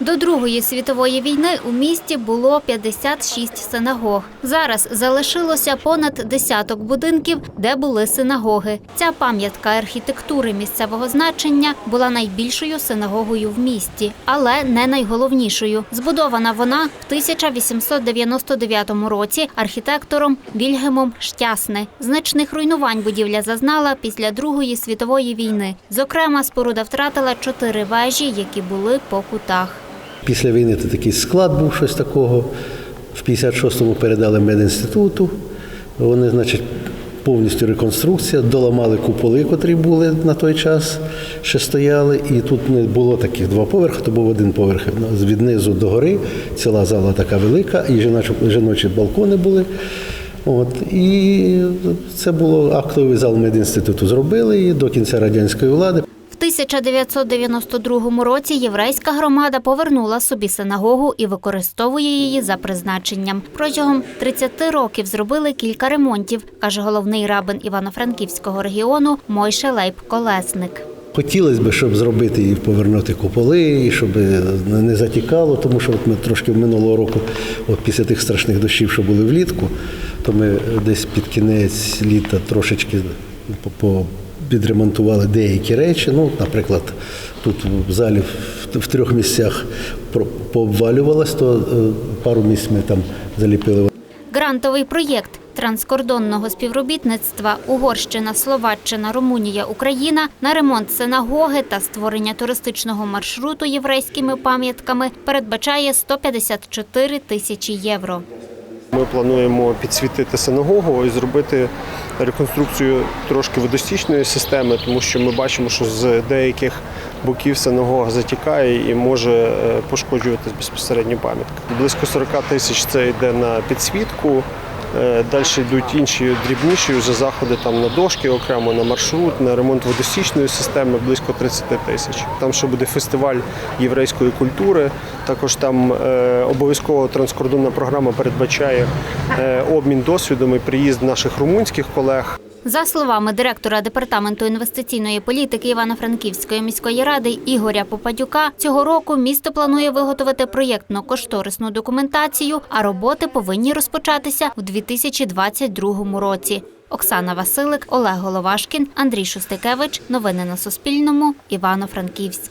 До Другої світової війни у місті було 56 синагог. Зараз залишилося понад десяток будинків, де були синагоги. Ця пам'ятка архітектури місцевого значення була найбільшою синагогою в місті, але не найголовнішою. Збудована вона в 1899 році архітектором Вільгемом Штясне. Значних руйнувань будівля зазнала після Другої світової війни. Зокрема, споруда втратила чотири вежі, які були по кутах. Після війни то такий склад був щось такого. В 56-му передали медінституту. Вони, значить, повністю реконструкція, доламали куполи, котрі були на той час, ще стояли. І тут не було таких два поверхи, то був один поверх від низу до гори. Ціла зала така велика, і жіночі, жіночі балкони були. От, і це було актовий зал медінституту зробили і до кінця радянської влади. В 1992 році єврейська громада повернула собі синагогу і використовує її за призначенням. Протягом 30 років зробили кілька ремонтів, каже головний рабин Івано-Франківського регіону Мойше Лейб Колесник. Хотілося б, щоб зробити і повернути куполи, і щоб не затікало, тому що от ми трошки минулого року, от після тих страшних дощів, що були влітку, то ми десь під кінець літа трошечки по- підремонтували деякі речі. Ну, наприклад, тут в залі в, трьох місцях пообвалювалось, то е, пару місць ми там заліпили Грантовий проєкт транскордонного співробітництва Угорщина, Словаччина, Румунія, Україна на ремонт синагоги та створення туристичного маршруту єврейськими пам'ятками передбачає 154 тисячі євро. Ми плануємо підсвітити синагогу і зробити реконструкцію трошки водостічної системи, тому що ми бачимо, що з деяких боків синагога затікає і може е, пошкоджуватись безпосередньо пам'ятка. Близько 40 тисяч це йде на підсвітку. Е, Далі йдуть інші дрібніші вже заходи там на дошки, окремо на маршрут, на ремонт водосічної системи близько 30 тисяч. Там ще буде фестиваль єврейської культури. Також там е, обов'язково транскордонна програма передбачає е, обмін досвідом і приїзд наших румунських колег. За словами директора департаменту інвестиційної політики Івано-Франківської міської ради Ігоря Попадюка, цього року місто планує виготовити проєктно-кошторисну документацію, а роботи повинні розпочатися в 2022 році. Оксана Василик, Олег Головашкін, Андрій Шустикевич. Новини на Суспільному. Івано-Франківськ.